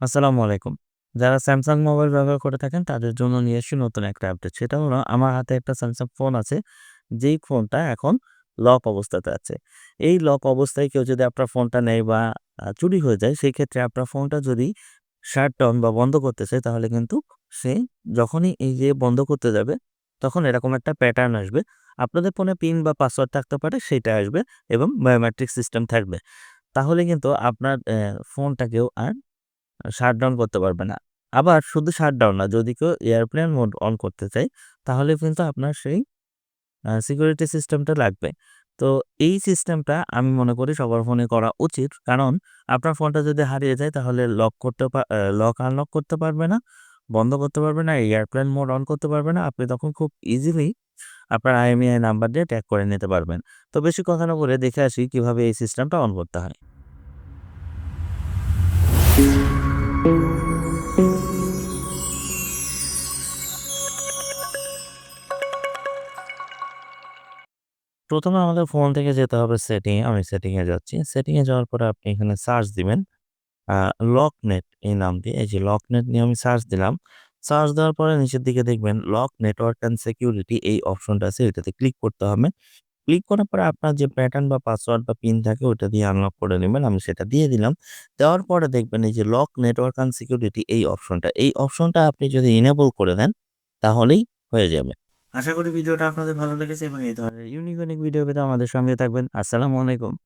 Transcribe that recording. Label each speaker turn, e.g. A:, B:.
A: আসসালামু আলাইকুম। যারা স্যামসাং মোবাইল ব্যবহার করে থাকেন, তাদের জন্য নিয়ে এসেছি নতুন একটা আপডেট। সেটা হলো, আমার হাতে একটা স্যামসাং ফোন আছে। যেই ফোনটা এখন লক অবস্থাতে আছে। এই লক অবস্থায় কেউ যদি আপনার ফোনটা নেয় বা চুরি হয়ে যায়, সেই ক্ষেত্রে আপনার ফোনটা যদি শাট ডাউন বা বন্ধ করতে চায়, তাহলে কিন্তু সে যখনই এই যে বন্ধ করতে যাবে, তখন এরকম একটা প্যাটার্ন আসবে। আপনাদের ফোনে পিন বা পাসওয়ার্ড থাকতে পারে সেইটা আসবে এবং বায়োমেট্রিক সিস্টেম থাকবে। তাহলে কিন্তু আপনার ফোনটাকেও আর শাটডাউন করতে পারবে না। আবার শুধু শাটডাউন না, যদি কেউ এয়ারপ্লেন মোড অন করতে চায়, তাহলে কিন্তু আপনার সেই সিকিউরিটি সিস্টেমটা লাগবে। তো এই সিস্টেমটা আমি মনে করি সবার ফোনে করা উচিত। কারণ আপনার ফোনটা যদি হারিয়ে যায় তাহলে লক করতে লক আনলক করতে পারবে না, বন্ধ করতে পারবে না, এয়ারপ্লেন মোড অন করতে পারবে না। আপনি তখন খুব ইজিলি আপনার IMEI নাম্বার দিয়ে ট্র্যাক করে নিতে পারবেন। তো বেশি কথা না বলে দেখে আসি কীভাবে এই সিস্টেমটা অন করতে হয়। প্রথমে আমাদের ফোন থেকে যেতে হবে সেটিং আমি সেটিং এ যাচ্ছি। সেটিং এ যাওয়ার পরে আপনি এখানে সার্চ দিবেন। লকনেট এই নাম দিয়ে এই যে লকনেট নিয়ে আমি সার্চ দিলাম। সার্চ দেওয়ার পরে নিচের দিকে দেখবেন লক নেটওয়ার্ক অ্যান্ড সিকিউরিটি এই অপশনটা আছে এটাতে ক্লিক করতে হবে। ক্লিক করার পরে আপনার যে প্যাটার্ন বা পাসওয়ার্ড বা পিন থাকে ওটা দিয়ে আনলক করে নেবেন আমি সেটা দিয়ে দিলাম। দেওয়ার পরে দেখবেন এই যে লক নেটওয়ার্ক অ্যান্ড সিকিউরিটি এই অপশনটা, এই অপশনটা আপনি যদি ইনেবল করে দেন তাহলেই হয়ে যাবে। আশা করি ভিডিওটা আপনাদের ভালো লেগেছে এবং এই ধরনের ইউনিক, ইউনিক ভিডিও পেতে আমাদের সঙ্গে থাকবেন। আসসালামু আলাইকুম।